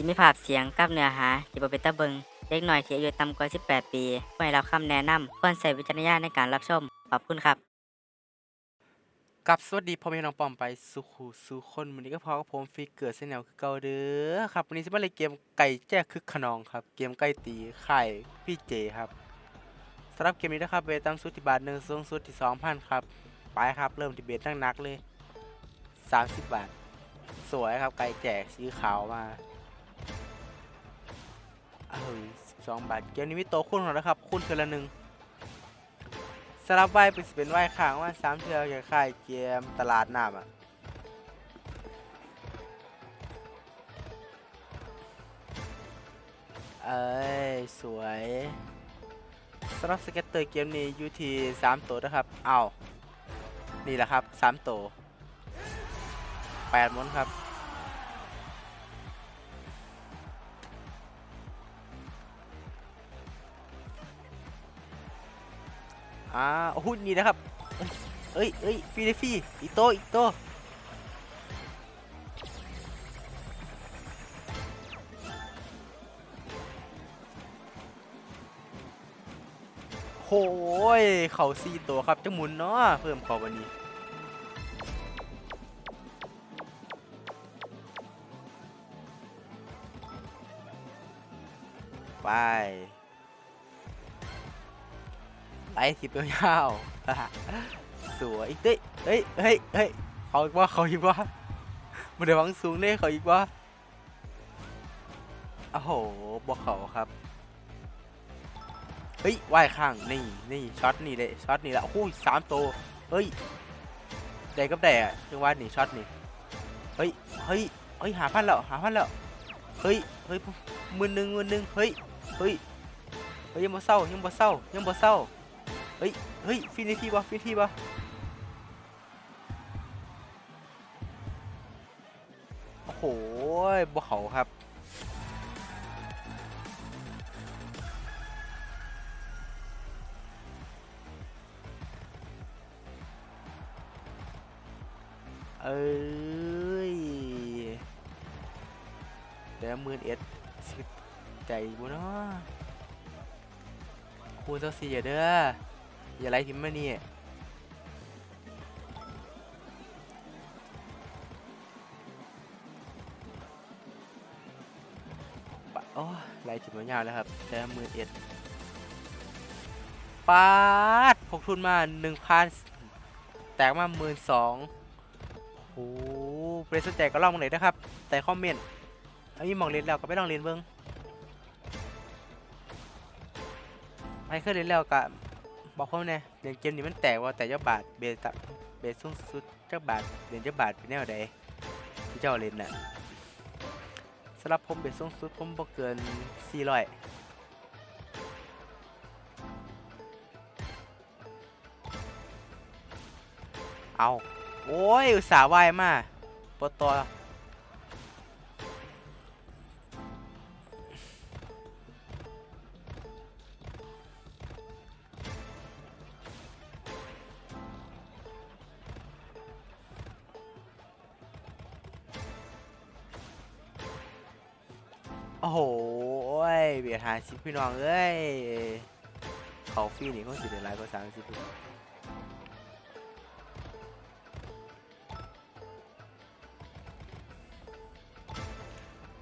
สิมีภาพเสียงกับเนื้อหาที่บเป็นตาเบิงเด็กหน้อยที่อายุต่ำกว่า 18 ปีควรได้รับคำแนะนำควรใช้วิจารณญาณในการรับชม ขอบคุณครับ กับสวัสดีพ่อแม่น้องปอมไปสุขูสุคนวันนี้ก็พอกับผมฟิกเกอร์เซนแนลคือเก่าเด้อครับวันนี้จะมาเล่นเกมไก่แจ้คึกขนองครับ เกมไก่ตีไข่พี่เจครับสำหรับเกมนี้นะครับเบตามสุดที่บาทหนึ่งสูงสุดที่สองพันครับไปครับเริ่มที่เบสนักเลยสามสิบบาท สวยครับไก่แจกสีขาวมา 12 บาท เกมนี้มีโตคูณของนะครับ คูนเทือละหนึ่งสลับไหวเป็นสเป็นไหวข้างว่าสามเทือแก่ค่ายเกมตลาดน้ำอะเอ้ย สวยสำหรับสเก็ตเตอร์เกมนี้ยูทีสามตัวนะครับ เอานี่แหละครับสามตัวแปดมนครับ อ่าโอ้โหนี่นะครับ เอ้ยเอ้ยฟรีได้ฟรีอีกโตอีกโตโหยเขาซีตัวครับจะหมุนเนาะเพิ่มเขาวันนี้ไป ไปสิบยาวๆสวยอีกเต้ยเฮ้ยเฮ้ยเฮ้ยเขาอีกว่าเขาอีกว่ามันได้หวังสูงเด้เขาอีกว่าโอ้โหบอกเขาครับเฮ้ยว่ายข้างนี่นี่ช็อตนี่เลยช็อตนี่และโอ้โหสามตัวเฮ้ยได้กับได้อะจังหวะนี่ช็อตนี่เฮ้ยเฮ้ยเฮ้ยหาพันแล้วหาพันแล้วเฮ้ยเฮ้ยมือหนึ่งมือหนึ่งเฮ้ยเฮ้ยเฮ้ยยังบ่เศร้ายังบ่เศร้ายังบ่เศร้า เฮ้ย เฮ้ย ฟินิทีบ่ฟินิทีบ่โอ้โหบ่เขาครับ เอ้ยเดี๋ยวมื่นเอ็ดใจบ่เนาะคูณเจ้าสี่เด้อ อย่าไล่ทิมมานี่โอ้ไล่ทิมมายาวแล้วครับแต่มือเอ็ดปาดพกทุนมาหนึ่งพันแตกมาหมื่นสองโอ้โหเปรสนใจก็ลองเลยนะครับ แต่คอมเมนต์เอามีหมองเล่นแล้วก็ไปลองเล่นเบิ้งไม่เคยเล่นแล้วก็ บอกเขาเนี่ยเล่นเกมนี้มันแตกว่าแต่เจ้าบาทเบสตับเบสสูงสุดเจ้าบาทเล่นเจ้าบาทเป็นแนวใดที่เจ้าเล่นน่ะสำหรับผมเบสสูงสุดผมบ่เกิน400เอา โอ้ย อุตส่าห์ว่ายมากปตอ โอ้โหยเบียดหาสิพี่น้องเอ้ยเขาฟรีนี่เขาสิเดือดร้ายกว่าสามสิบพี่น้อง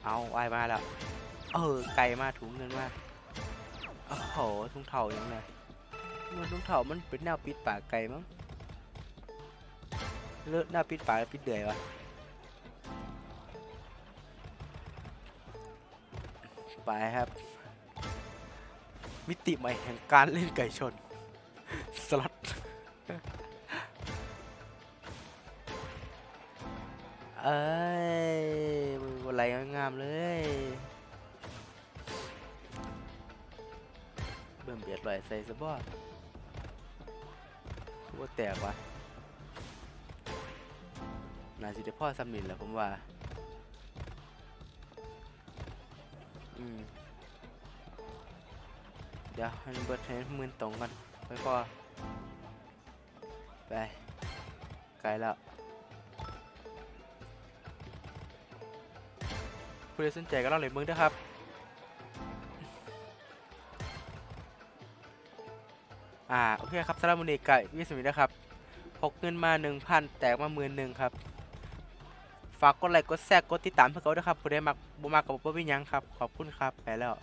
เอาว่ายมาแล้ว เออ ไกลมากถุงเงินมากโอ้โหถุงเถ่าอย่างไงมันถุงเถ่ามันเป็นแนวปิดปากไก่มั้งเลิกหน้าปิดปากปิดเดือยวะ ไปครับ มิติใหม่แห่งการเล่นไก่ชน สลัดเอ้ยออะไรงามเลยเบิ่มเบียดลอยใส่สบอว่าแตกวะน่าสิได้พ่อซ้ำนินแหละผมว่า อืม เดี๋ยวให้มันเบิดให้มืนตรงกันไปพอไป ไกลแล้วผู้ใดสนใจก็ลองเลยเบิ่งด้ครับอ่า โอเคครับสำหรับมื้อนี้ก็มีสมินะครับพกเงินมา 1,000 แตกมา11,000ครับ ฝากกดไลค์กดแชร์กดติดตามเพื่อเขาด้วยครับผู้ใดมักบ่มักกับ่เป็นหยังครับ ขอบคุณครับ ไปแล้ว